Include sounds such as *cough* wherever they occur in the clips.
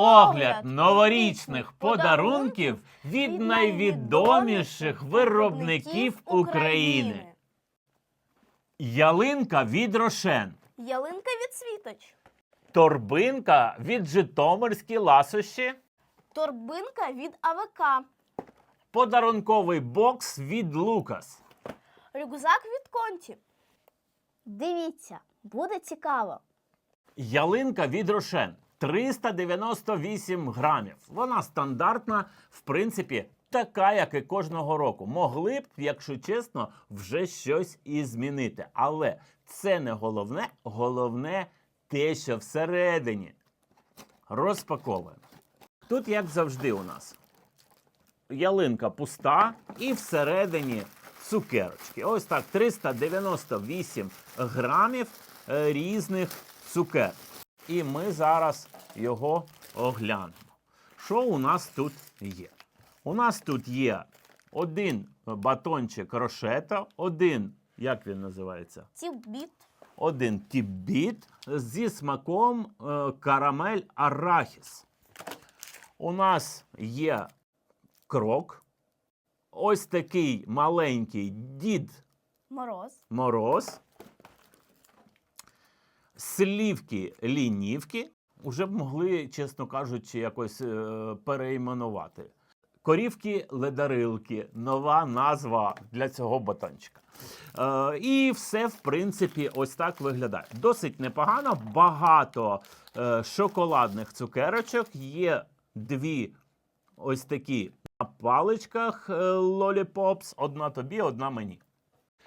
Огляд новорічних подарунків від найвідоміших виробників України. Ялинка від Рошен. Ялинка від світоч. Торбинка від Житомирські ласощі. Торбинка від АВК. Подарунковий бокс від Лукас. Рюкзак від Конті. Дивіться, буде цікаво. Ялинка від Рошен 398 грамів. Вона стандартна, в принципі, така, як і кожного року. Могли б, якщо чесно, вже щось і змінити. Але це не головне. Головне те, що всередині. Розпаковуємо. Тут, як завжди, у нас ялинка пуста і всередині цукерочки. Ось так 398 грамів е, різних цукер. І ми зараз його оглянемо. Що у нас тут є? У нас тут є один батончик рошета, один, як він називається? Тібіт. Один тібіт зі смаком е, карамель арахіс. У нас є крок. Ось такий маленький дід Мороз. мороз. Слівки лінівки. Уже б могли, чесно кажучи, якось е, перейменувати. Корівки ледарилки нова назва для цього батончика. Е, і все, в принципі, ось так виглядає. Досить непогано. Багато е, шоколадних цукерочок. Є дві ось такі на паличках е, лоліпопс. Одна тобі, одна мені.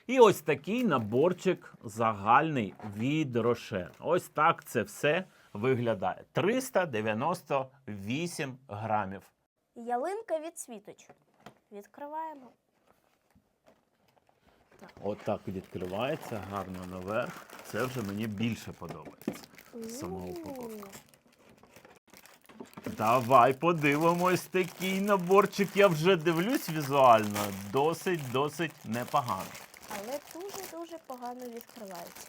І ось такий наборчик загальний від Рошен. Ось так це все виглядає. 398 грамів. Ялинка від світоч. Відкриваємо. От так відкривається гарно наверх. Це вже мені більше подобається. Сама упаковка. Давай подивимось такий наборчик. Я вже дивлюсь візуально. Досить, досить непогано. Але дуже-дуже погано відкривається.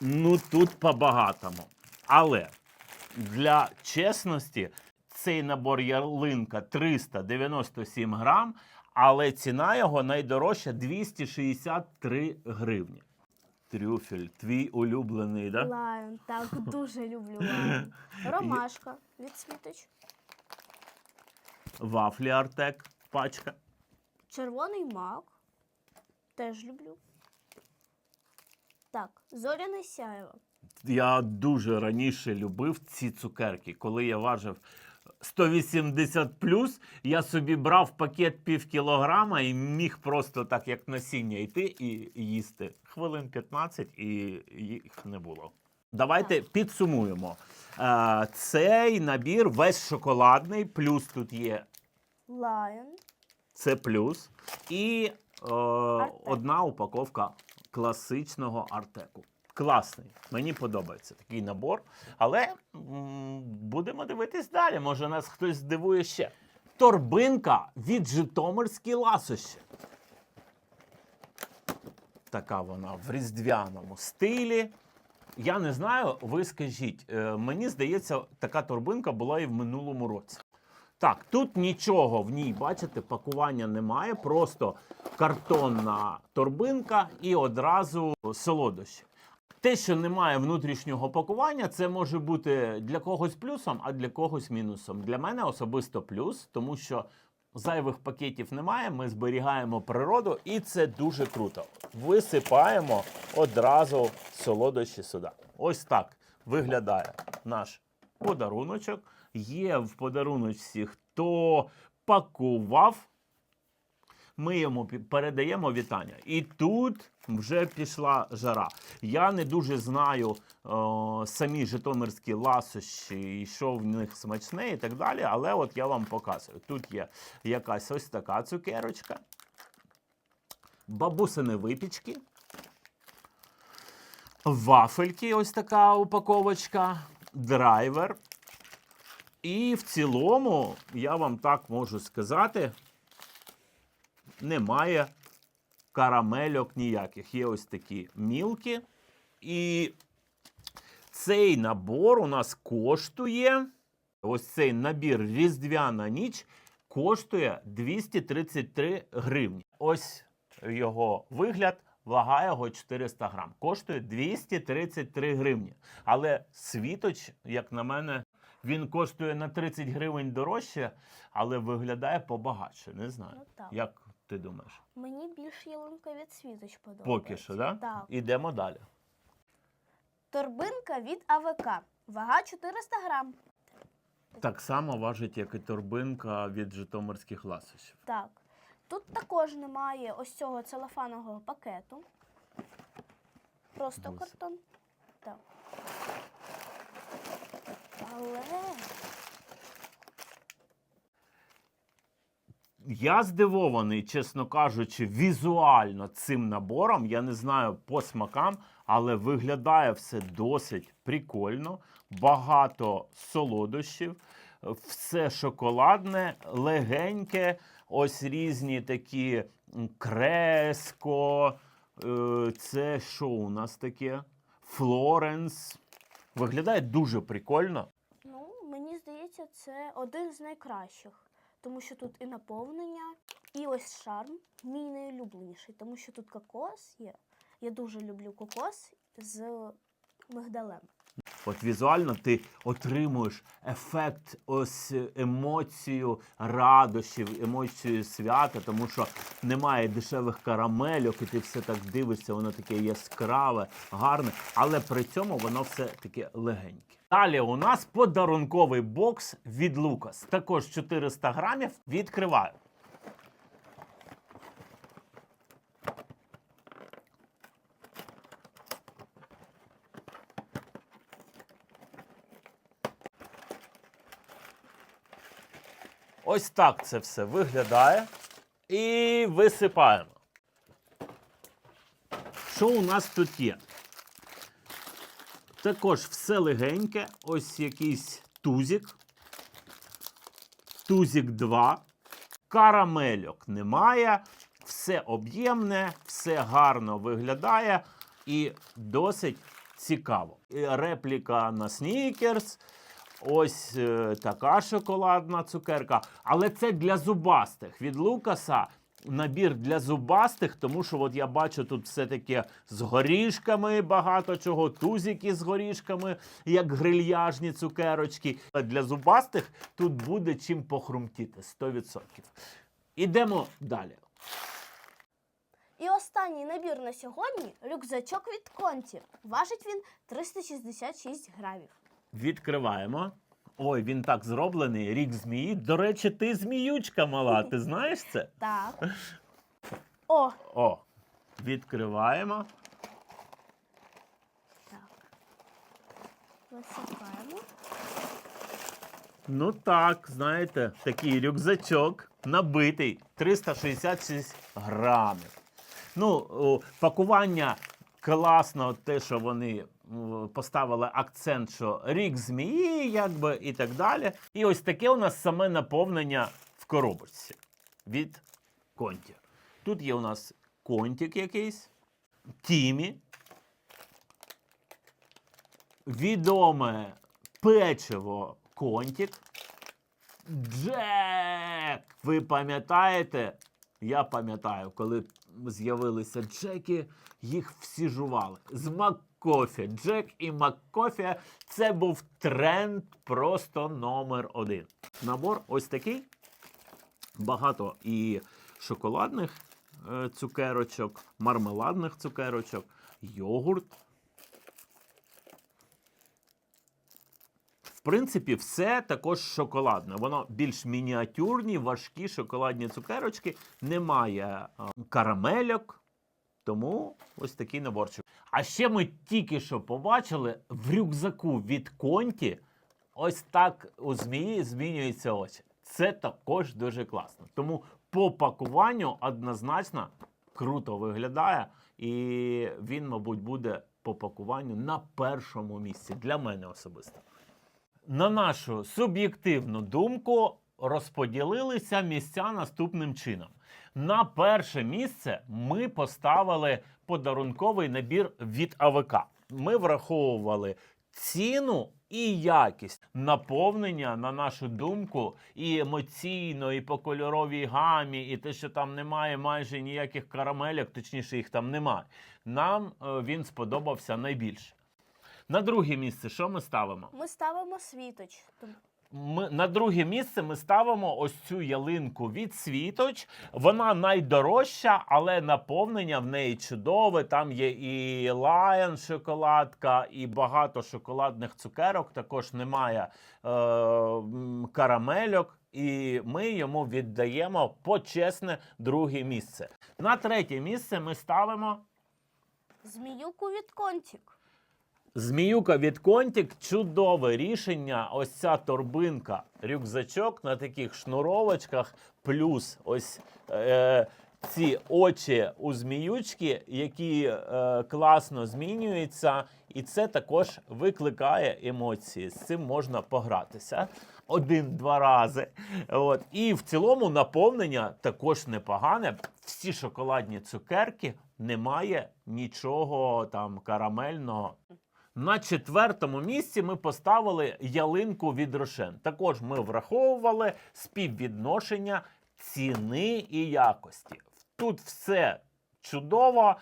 Ну тут по-багатому. Але для чесності цей набор ялинка 397 грам, але ціна його найдорожча 263 гривні. Трюфель, твій улюблений, да? Лайон, так *laughs* дуже люблю лайон. Ромашка від світоч. Вафлі Артек, пачка. Червоний мак. Теж люблю. Так, зоряне сяєво. Я дуже раніше любив ці цукерки. Коли я важив 180 я собі брав пакет пів кілограма і міг просто так, як насіння, йти і їсти. Хвилин 15 і їх не було. Давайте підсумуємо. Е, Цей набір весь шоколадний, плюс тут є Лайон. це плюс. І е, одна упаковка класичного артеку. Класний. Мені подобається такий набор. Але м, будемо дивитись далі. Може, нас хтось здивує ще. Торбинка від Житомирські ласощі. Така вона в різдвяному стилі. Я не знаю, ви скажіть, е, мені здається, така торбинка була і в минулому році. Так, тут нічого в ній, бачите, пакування немає, просто картонна торбинка і одразу солодощі. Те, що немає внутрішнього пакування, це може бути для когось плюсом, а для когось мінусом. Для мене особисто плюс, тому що зайвих пакетів немає, ми зберігаємо природу, і це дуже круто. Висипаємо одразу солодощі сюди. Ось так виглядає наш подаруночок. Є в подаруночці, хто пакував. Ми йому передаємо вітання. І тут вже пішла жара. Я не дуже знаю о, самі житомирські ласощі, і що в них смачне і так далі. Але от я вам показую. Тут є якась ось така цукерочка, бабусини випічки, вафельки, ось така упаковочка, драйвер. І в цілому, я вам так можу сказати, немає карамельок ніяких. Є ось такі мілки. І цей набор у нас коштує. Ось цей набір Різдвяна ніч коштує 233 гривні. Ось його вигляд. Вага його 400 грам. Коштує 233 гривні. Але світоч, як на мене, він коштує на 30 гривень дорожче, але виглядає побагатше. Не знаю. Ну. Як ти думаєш? Мені більш ялинка від світоч подобається. Поки що, да? Так. Ідемо далі. Торбинка від АВК. Вага 400 грам. Так само важить, як і торбинка від житомирських ласощів. Так. Тут також немає ось цього целофанового пакету. Просто Висип. картон. Так. Але Я здивований, чесно кажучи, візуально цим набором. Я не знаю по смакам, але виглядає все досить прикольно. Багато солодощів, все шоколадне, легеньке. Ось різні такі креско. е, Це що у нас таке? Флоренс. Виглядає дуже прикольно. ну, мені здається, це один з найкращих. Тому що тут і наповнення, і ось шарм, мій найулюбленіший, тому що тут кокос є. Я дуже люблю кокос з мигдалем. От візуально ти отримуєш ефект ось емоцію радощів, емоцію свята, тому що немає дешевих карамельок, і ти все так дивишся, воно таке яскраве, гарне, але при цьому воно все таке легеньке. Далі у нас подарунковий бокс від Лукас. Також 400 грамів. Відкриваю. Ось так це все виглядає. І висипаємо. Що у нас тут є? Також все легеньке. Ось якийсь тузик. Тузик 2. Карамельок немає. Все об'ємне, все гарно виглядає і досить цікаво. Репліка на снікерс. Ось е, така шоколадна цукерка. Але це для зубастих. Від Лукаса набір для зубастих, тому що от я бачу тут все таке з горішками багато чого, тузики з горішками, як грильяжні цукерочки. Для зубастих тут буде чим похрумтіти 100%. Ідемо далі. І останній набір на сьогодні рюкзачок від Конті. Важить він 366 грамів. Відкриваємо. Ой, він так зроблений. Рік змії. До речі, ти зміючка мала. Ти *laughs* знаєш це? Так. *laughs* О, О, відкриваємо. так. Висипаємо. Ну так, знаєте, такий рюкзачок набитий 366 грамів. Ну, о, пакування класно, те, що вони поставили акцент, що рік змії, якби і так далі. І ось таке у нас саме наповнення в коробочці від Конті. Тут є у нас контик якийсь, Тімі, відоме печиво Контік. Джек! Ви пам'ятаєте? Я пам'ятаю, коли з'явилися Джеки, їх всі жували. З Маккофі. Джек і Маккофі це був тренд просто номер один. Набор ось такий. Багато і шоколадних е, цукерочок, мармеладних цукерочок, йогурт. В принципі, все також шоколадне. Воно більш мініатюрні, важкі шоколадні цукерочки. Немає карамельок. Тому ось такий наборчик. А ще ми тільки що побачили в рюкзаку від Конті. Ось так у змії змінюються очі. Це також дуже класно. Тому по пакуванню однозначно круто виглядає, і він, мабуть, буде по пакуванню на першому місці для мене особисто. На нашу суб'єктивну думку, розподілилися місця наступним чином. На перше місце ми поставили подарунковий набір від АВК. Ми враховували ціну і якість наповнення, на нашу думку, і емоційно, і по кольоровій гамі, і те, що там немає майже ніяких карамелек, точніше, їх там немає. Нам е, він сподобався найбільше. На друге місце, що ми ставимо? Ми ставимо світоч. Ми, на друге місце ми ставимо ось цю ялинку від Світоч. Вона найдорожча, але наповнення в неї чудове. Там є і лайон шоколадка, і багато шоколадних цукерок. Також немає е, карамельок. І ми йому віддаємо почесне друге місце. На третє місце ми ставимо Зміюку від контік. Зміюка від Контік чудове рішення. Ось ця торбинка, рюкзачок на таких шнуровочках, плюс ось е, ці очі у зміючки, які е, класно змінюються, і це також викликає емоції. З цим можна погратися. Один-два рази. От. І в цілому наповнення також непогане. Всі шоколадні цукерки, немає нічого там карамельного. На четвертому місці ми поставили ялинку від Рошен. Також ми враховували співвідношення ціни і якості. Тут все чудово е,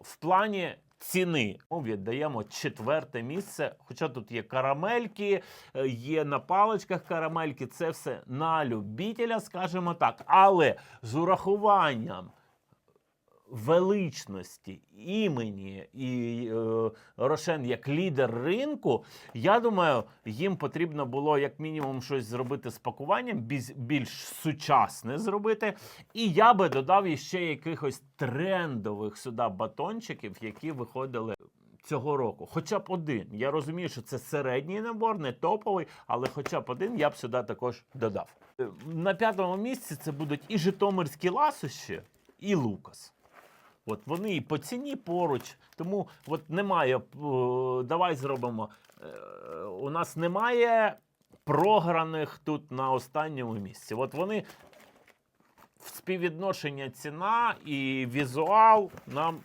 в плані ціни. Ми віддаємо четверте місце. Хоча тут є карамельки, е, є на паличках карамельки, це все на любителя, скажімо так. Але з урахуванням величності імені і е, Рошен як лідер ринку, я думаю, їм потрібно було як мінімум щось зробити з пакуванням, більш, більш сучасне зробити. І я би додав іще якихось трендових сюди батончиків, які виходили. Цього року, хоча б один. Я розумію, що це середній набор, не топовий, але хоча б один я б сюди також додав. Е, На п'ятому місці це будуть і Житомирські ласощі, і Лукас. От вони і по ціні поруч, тому от немає. е, Давай зробимо. е, У нас немає програних тут на останньому місці. От вони співвідношення ціна і візуал нам,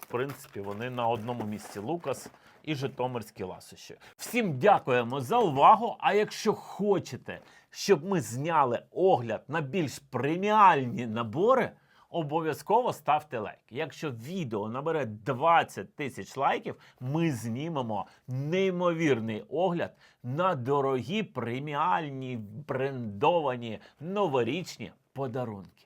в принципі, вони на одному місці. Лукас і Житомирські ласощі. Всім дякуємо за увагу. А якщо хочете, щоб ми зняли огляд на більш преміальні набори. Обов'язково ставте лайк. Якщо відео набере 20 тисяч лайків, ми знімемо неймовірний огляд на дорогі преміальні брендовані новорічні подарунки.